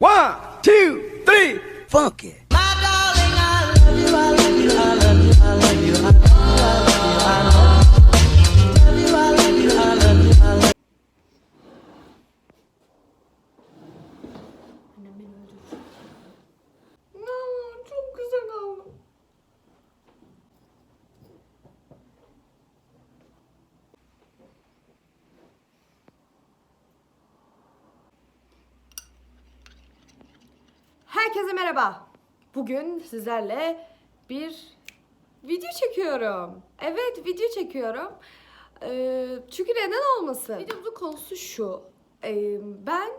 One, two, three, funky. Annem Herkese merhaba. Bugün sizlerle bir video çekiyorum. Evet video çekiyorum. Ee, çünkü neden olmasın? Videomuzun konusu şu. Ee, ben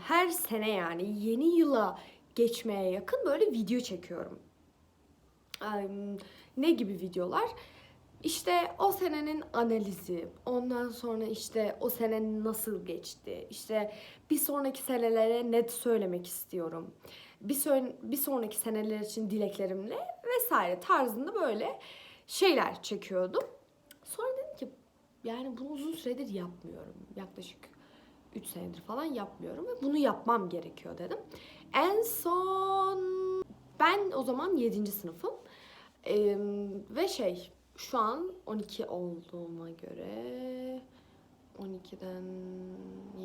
her sene yani yeni yıla geçmeye yakın böyle video çekiyorum. Ay, ne gibi videolar? İşte o senenin analizi, ondan sonra işte o sene nasıl geçti, işte bir sonraki senelere net söylemek istiyorum. Bir, son, bir sonraki seneler için dileklerimle vesaire tarzında böyle şeyler çekiyordum. Sonra dedim ki yani bunu uzun süredir yapmıyorum. Yaklaşık 3 senedir falan yapmıyorum ve bunu yapmam gerekiyor dedim. En son ben o zaman 7. sınıfım. Ee, ve şey şu an 12 olduğuma göre 12'den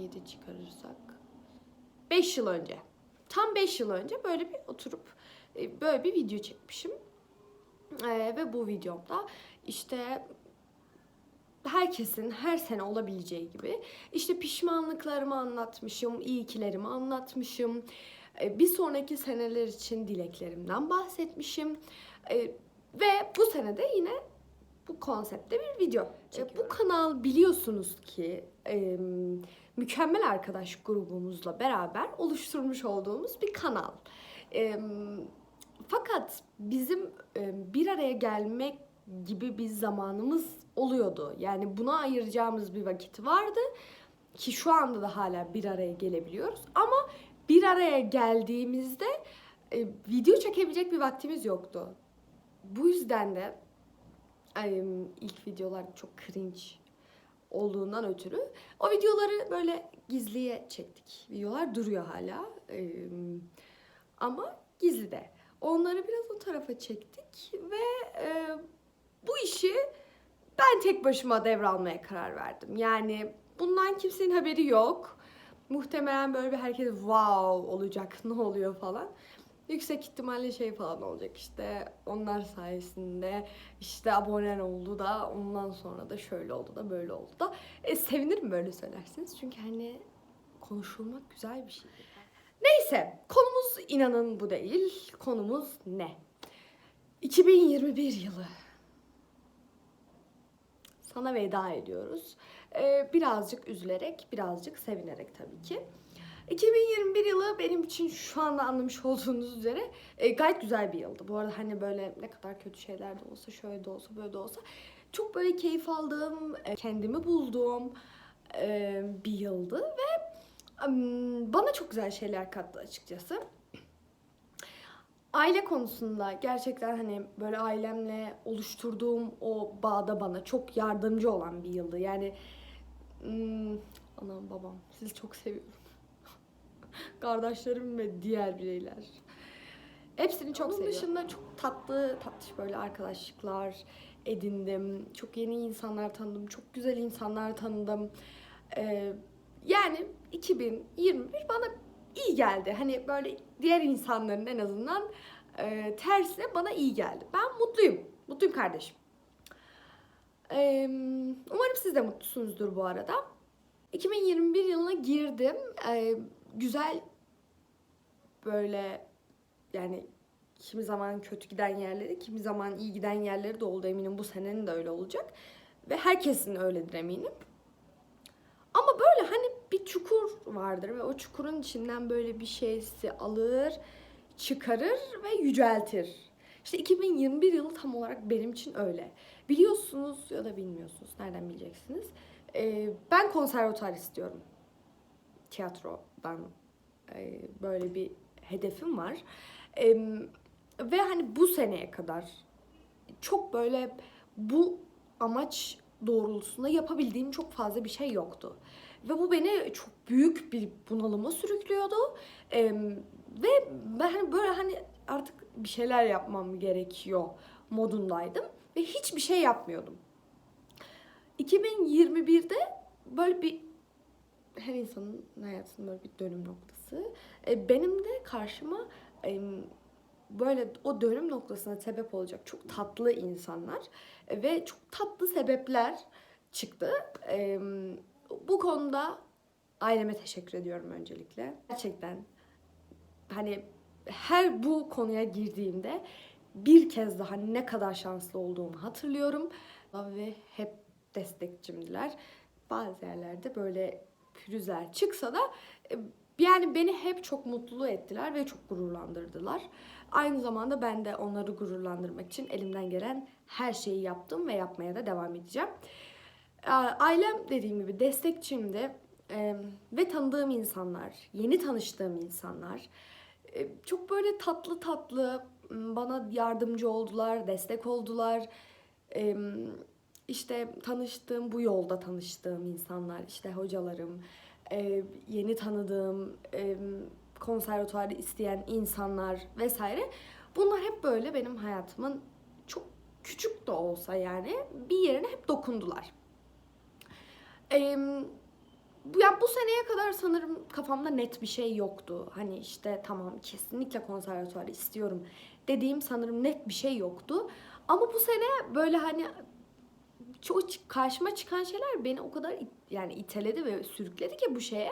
7 çıkarırsak 5 yıl önce. Tam 5 yıl önce böyle bir oturup e, böyle bir video çekmişim. Ee, ve bu videomda işte herkesin her sene olabileceği gibi işte pişmanlıklarımı anlatmışım, iyikilerimi anlatmışım. Ee, Bir sonraki seneler için dileklerimden bahsetmişim. Ee, Ve bu sene de yine bu konseptte bir video çekiyorum. Bu kanal biliyorsunuz ki e, mükemmel arkadaş grubumuzla beraber oluşturmuş olduğumuz bir kanal. E, fakat bizim e, bir araya gelmek gibi bir zamanımız oluyordu. Yani buna ayıracağımız bir vakit vardı ki şu anda da hala bir araya gelebiliyoruz. Ama bir araya geldiğimizde e, video çekebilecek bir vaktimiz yoktu. Bu yüzden de ilk videolar çok cringe olduğundan ötürü o videoları böyle gizliye çektik. Videolar duruyor hala. Ama gizli de. Onları biraz o tarafa çektik ve bu işi ben tek başıma devralmaya karar verdim. Yani bundan kimsenin haberi yok. Muhtemelen böyle bir herkes wow olacak ne oluyor falan. Yüksek ihtimalle şey falan olacak işte onlar sayesinde işte abonen oldu da ondan sonra da şöyle oldu da böyle oldu da. E, sevinirim böyle söylersiniz çünkü hani konuşulmak güzel bir şey. Neyse konumuz inanın bu değil. Konumuz ne? 2021 yılı. Sana veda ediyoruz. Ee, birazcık üzülerek, birazcık sevinerek tabii ki. 2021 yılı benim için şu anda anlamış olduğunuz üzere e, gayet güzel bir yıldı. Bu arada hani böyle ne kadar kötü şeyler de olsa, şöyle de olsa, böyle de olsa çok böyle keyif aldığım, e, kendimi bulduğum e, bir yıldı ve em, bana çok güzel şeyler kattı açıkçası. Aile konusunda gerçekten hani böyle ailemle oluşturduğum o bağda bana çok yardımcı olan bir yıldı. Yani hmm, anam babam sizi çok seviyorum. Kardeşlerim ve diğer bireyler. Hepsini çok seviyorum. dışında çok tatlı, tatlış böyle arkadaşlıklar edindim. Çok yeni insanlar tanıdım. Çok güzel insanlar tanıdım. Ee, yani 2021 bana iyi geldi. Hani böyle diğer insanların en azından e, tersine bana iyi geldi. Ben mutluyum. Mutluyum kardeşim. Ee, umarım siz de mutlusunuzdur bu arada. 2021 yılına girdim. Ee, güzel böyle yani kimi zaman kötü giden yerleri, kimi zaman iyi giden yerleri de oldu eminim bu senenin de öyle olacak. Ve herkesin öyledir eminim. Ama böyle hani bir çukur vardır ve o çukurun içinden böyle bir şeysi alır, çıkarır ve yüceltir. İşte 2021 yılı tam olarak benim için öyle. Biliyorsunuz ya da bilmiyorsunuz, nereden bileceksiniz? Ee, ben konservatuar istiyorum. Tiyatrodan e, böyle bir hedefim var. E, ve hani bu seneye kadar çok böyle bu amaç doğrultusunda yapabildiğim çok fazla bir şey yoktu. Ve bu beni çok büyük bir bunalıma sürüklüyordu. Ee, ve ben hani böyle hani artık bir şeyler yapmam gerekiyor modundaydım. Ve hiçbir şey yapmıyordum. 2021'de böyle bir her insanın hayatının böyle bir dönüm noktası. E, benim de karşıma e, böyle o dönüm noktasına sebep olacak çok tatlı insanlar e, ve çok tatlı sebepler çıktı. E, bu konuda aileme teşekkür ediyorum öncelikle. Gerçekten hani her bu konuya girdiğimde bir kez daha ne kadar şanslı olduğumu hatırlıyorum ve hep destekçimdiler. Bazı yerlerde böyle pürüzler çıksa da e, yani beni hep çok mutlu ettiler ve çok gururlandırdılar. Aynı zamanda ben de onları gururlandırmak için elimden gelen her şeyi yaptım ve yapmaya da devam edeceğim. Ailem dediğim gibi destekçimdi E, ve tanıdığım insanlar, yeni tanıştığım insanlar e, çok böyle tatlı tatlı bana yardımcı oldular, destek oldular. İşte tanıştığım, bu yolda tanıştığım insanlar, işte hocalarım, e, yeni tanıdığım, e, isteyen insanlar vesaire. Bunlar hep böyle benim hayatımın çok küçük de olsa yani bir yerine hep dokundular. E, bu, yani bu seneye kadar sanırım kafamda net bir şey yoktu. Hani işte tamam kesinlikle konservatuvarı istiyorum dediğim sanırım net bir şey yoktu. Ama bu sene böyle hani çok karşıma çıkan şeyler beni o kadar it- yani iteledi ve sürükledi ki bu şeye.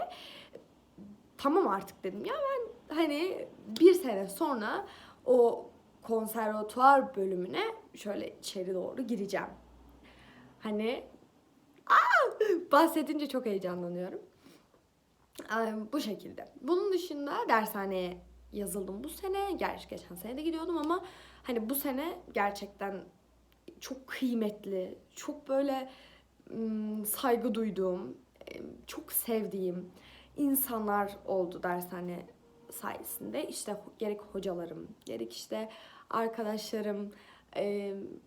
Tamam artık dedim ya ben hani bir sene sonra o konservatuvar bölümüne şöyle içeri doğru gireceğim. Hani aa, bahsedince çok heyecanlanıyorum. Bu şekilde. Bunun dışında dershaneye yazıldım bu sene. Gerçi geçen sene de gidiyordum ama hani bu sene gerçekten çok kıymetli, çok böyle saygı duyduğum, çok sevdiğim insanlar oldu dershane sayesinde. İşte gerek hocalarım, gerek işte arkadaşlarım,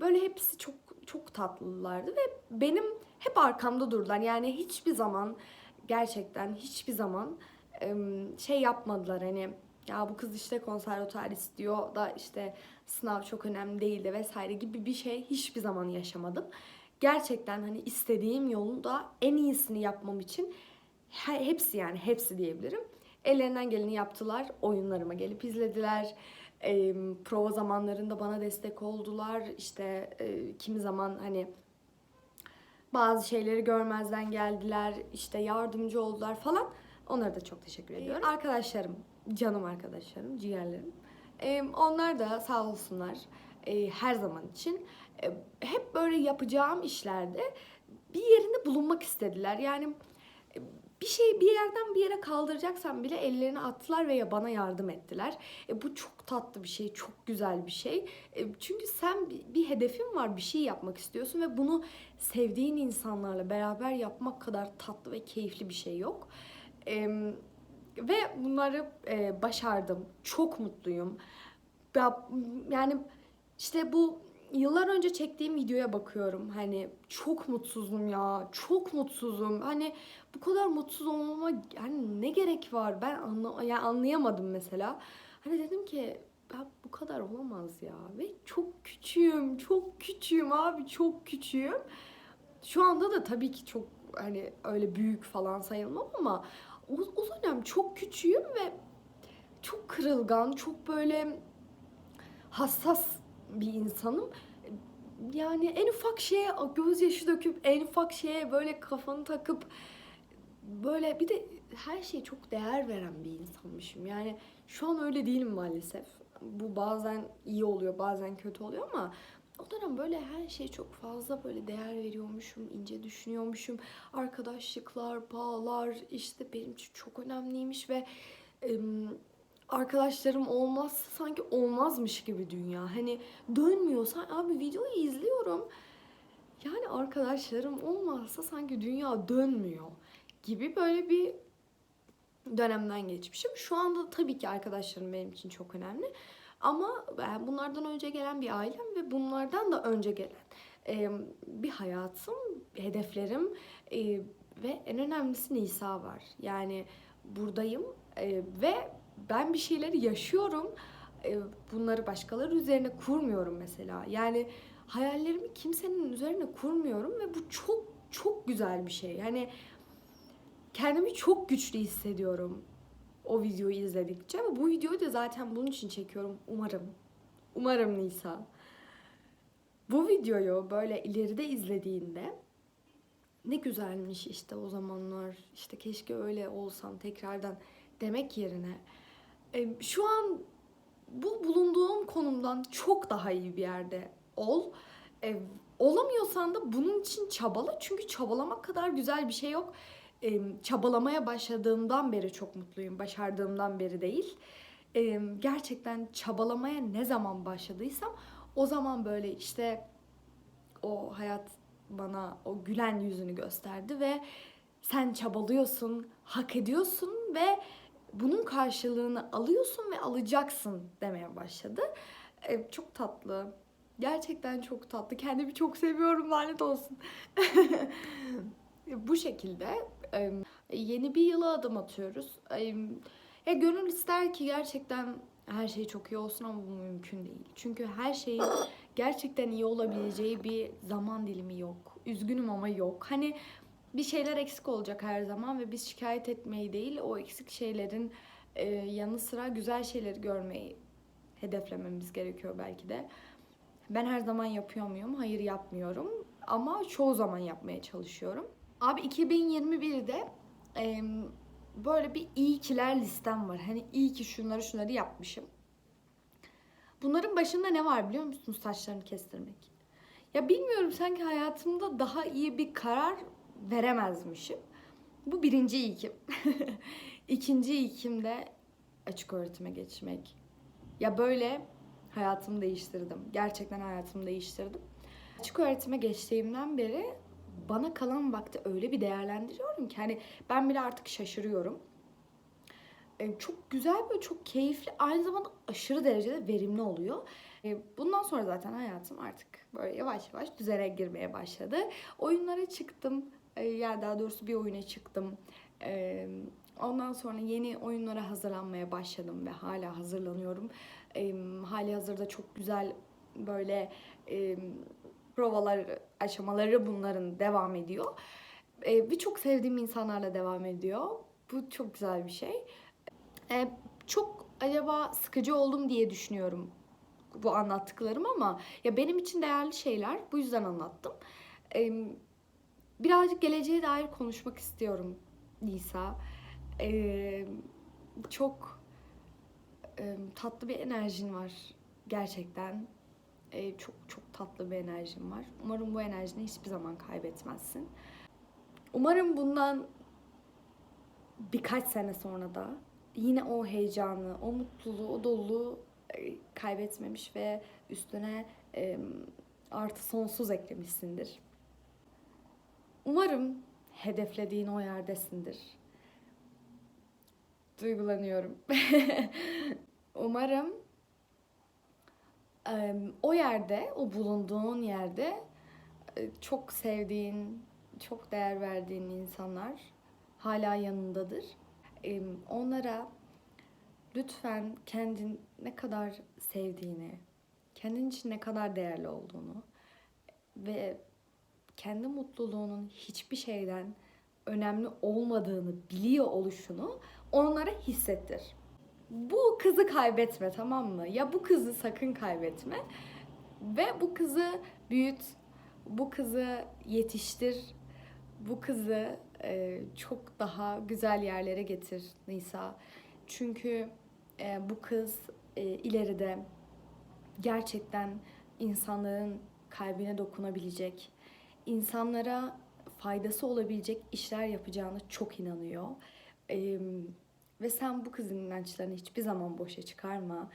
böyle hepsi çok çok tatlılardı ve benim hep arkamda durdular. Yani hiçbir zaman gerçekten hiçbir zaman şey yapmadılar hani ya bu kız işte konservatuar istiyor da işte sınav çok önemli değildi vesaire gibi bir şey hiçbir zaman yaşamadım. Gerçekten hani istediğim yolun da en iyisini yapmam için he- hepsi yani hepsi diyebilirim. Ellerinden geleni yaptılar. Oyunlarıma gelip izlediler. E, prova zamanlarında bana destek oldular. İşte e, kimi zaman hani bazı şeyleri görmezden geldiler. işte yardımcı oldular falan. Onlara da çok teşekkür ediyorum. Arkadaşlarım, canım arkadaşlarım, ciğerlerim. Ee, onlar da sağ olsunlar e, her zaman için e, hep böyle yapacağım işlerde bir yerinde bulunmak istediler. Yani e, bir şey bir yerden bir yere kaldıracaksam bile ellerini attılar ve ya bana yardım ettiler. E, bu çok tatlı bir şey, çok güzel bir şey. E, çünkü sen bir, bir hedefin var, bir şey yapmak istiyorsun ve bunu sevdiğin insanlarla beraber yapmak kadar tatlı ve keyifli bir şey yok. E, ve bunları e, başardım. Çok mutluyum. Ya, yani işte bu yıllar önce çektiğim videoya bakıyorum. Hani çok mutsuzum ya. Çok mutsuzum. Hani bu kadar mutsuz olmama hani ne gerek var? Ben anla, yani anlayamadım mesela. Hani dedim ki ya bu kadar olamaz ya. Ve çok küçüğüm. Çok küçüğüm abi. Çok küçüğüm. Şu anda da tabii ki çok hani öyle büyük falan sayılmam ama o, o dönem çok küçüğüm ve çok kırılgan, çok böyle hassas bir insanım. Yani en ufak şeye gözyaşı döküp en ufak şeye böyle kafanı takıp böyle bir de her şeye çok değer veren bir insanmışım. Yani şu an öyle değilim maalesef. Bu bazen iyi oluyor, bazen kötü oluyor ama o dönem böyle her şeye çok fazla böyle değer veriyormuşum, ince düşünüyormuşum. Arkadaşlıklar, bağlar işte benim için çok önemliymiş ve arkadaşlarım olmazsa sanki olmazmış gibi dünya. Hani dönmüyorsa abi videoyu izliyorum. Yani arkadaşlarım olmazsa sanki dünya dönmüyor gibi böyle bir dönemden geçmişim. Şu anda tabii ki arkadaşlarım benim için çok önemli. Ama ben bunlardan önce gelen bir ailem ve bunlardan da önce gelen e, bir hayatım, hedeflerim e, ve en önemlisi Nisa var. Yani buradayım e, ve ben bir şeyleri yaşıyorum. E, bunları başkaları üzerine kurmuyorum mesela. Yani hayallerimi kimsenin üzerine kurmuyorum ve bu çok çok güzel bir şey. Yani kendimi çok güçlü hissediyorum o videoyu izledikçe ama bu videoyu da zaten bunun için çekiyorum umarım. Umarım Nisa. Bu videoyu böyle ileride izlediğinde ne güzelmiş işte o zamanlar işte keşke öyle olsam tekrardan demek yerine e, şu an bu bulunduğum konumdan çok daha iyi bir yerde ol. E, olamıyorsan da bunun için çabala çünkü çabalamak kadar güzel bir şey yok. Çabalamaya başladığımdan beri çok mutluyum. Başardığımdan beri değil. Gerçekten çabalamaya ne zaman başladıysam o zaman böyle işte o hayat bana o gülen yüzünü gösterdi ve sen çabalıyorsun, hak ediyorsun ve bunun karşılığını alıyorsun ve alacaksın demeye başladı. E, çok tatlı. Gerçekten çok tatlı. Kendimi çok seviyorum lanet olsun. Bu şekilde yeni bir yıla adım atıyoruz. Ya gönül ister ki gerçekten her şey çok iyi olsun ama bu mümkün değil. Çünkü her şeyin gerçekten iyi olabileceği bir zaman dilimi yok. Üzgünüm ama yok. Hani bir şeyler eksik olacak her zaman ve biz şikayet etmeyi değil o eksik şeylerin e, yanı sıra güzel şeyleri görmeyi hedeflememiz gerekiyor belki de. Ben her zaman yapıyor muyum? Hayır yapmıyorum. Ama çoğu zaman yapmaya çalışıyorum. Abi 2021'de e, böyle bir iyi kiler listem var. Hani iyi ki şunları şunları yapmışım. Bunların başında ne var biliyor musunuz? Saçlarını kestirmek. Ya bilmiyorum sanki hayatımda daha iyi bir karar veremezmişim. Bu birinci ilkim. İkinci ilkim de açık öğretime geçmek. Ya böyle hayatımı değiştirdim. Gerçekten hayatımı değiştirdim. Açık öğretime geçtiğimden beri bana kalan vakti öyle bir değerlendiriyorum ki hani ben bile artık şaşırıyorum. E, çok güzel ve çok keyifli aynı zamanda aşırı derecede verimli oluyor. E, bundan sonra zaten hayatım artık böyle yavaş yavaş düzene girmeye başladı. Oyunlara çıktım. E, yani daha doğrusu bir oyuna çıktım. E, ondan sonra yeni oyunlara hazırlanmaya başladım ve hala hazırlanıyorum. E, hali hazırda çok güzel böyle e, provalar aşamaları bunların devam ediyor. E, Birçok sevdiğim insanlarla devam ediyor. Bu çok güzel bir şey. E, çok acaba sıkıcı oldum diye düşünüyorum bu anlattıklarım ama ya benim için değerli şeyler. Bu yüzden anlattım. E, birazcık geleceğe dair konuşmak istiyorum Nisa. E, çok e, tatlı bir enerjin var gerçekten. E, çok çok tatlı bir enerjin var. Umarım bu enerjini hiçbir zaman kaybetmezsin. Umarım bundan birkaç sene sonra da yine o heyecanı, o mutluluğu, o doluluğu e, kaybetmemiş ve üstüne e, artı sonsuz eklemişsindir. Umarım hedeflediğin o yerdesindir. Duygulanıyorum. Umarım o yerde, o bulunduğun yerde e, çok sevdiğin, çok değer verdiğin insanlar hala yanındadır. Onlara lütfen kendin ne kadar sevdiğini, kendin için ne kadar değerli olduğunu ve kendi mutluluğunun hiçbir şeyden önemli olmadığını biliyor oluşunu onlara hissettir. Bu kızı kaybetme tamam mı? Ya bu kızı sakın kaybetme. Ve bu kızı büyüt, bu kızı yetiştir, bu kızı e, çok daha güzel yerlere getir Nisa. Çünkü e, bu kız e, ileride gerçekten insanların kalbine dokunabilecek, insanlara faydası olabilecek işler yapacağına çok inanıyor. E, ve sen bu kızın inançlarını hiçbir zaman boşa çıkarma.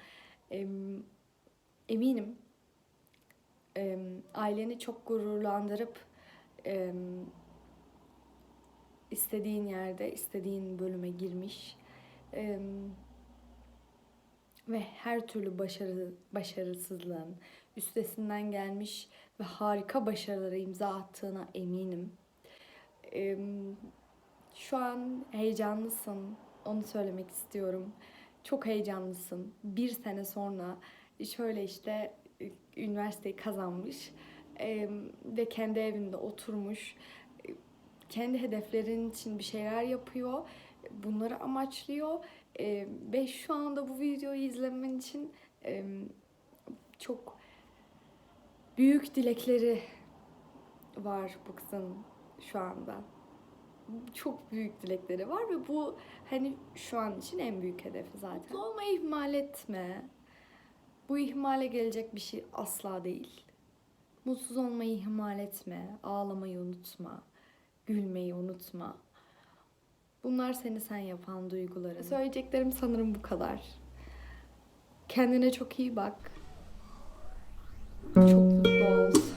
Eminim aileni çok gururlandırıp istediğin yerde, istediğin bölüme girmiş ve her türlü başarı başarısızlığın üstesinden gelmiş ve harika başarılara imza attığına eminim. Şu an heyecanlısın. Onu söylemek istiyorum. Çok heyecanlısın. Bir sene sonra şöyle işte e, üniversiteyi kazanmış e, ve kendi evinde oturmuş. e, Kendi hedeflerin için bir şeyler yapıyor. Bunları amaçlıyor. Ve şu anda bu videoyu izlemen için çok büyük dilekleri var bu kızın şu anda çok büyük dilekleri var ve bu hani şu an için en büyük hedefi zaten. Olmayı ihmal etme. Bu ihmale gelecek bir şey asla değil. Mutsuz olmayı ihmal etme. Ağlamayı unutma. Gülmeyi unutma. Bunlar seni sen yapan duyguların. Söyleyeceklerim sanırım bu kadar. Kendine çok iyi bak. Çok mutlu ol.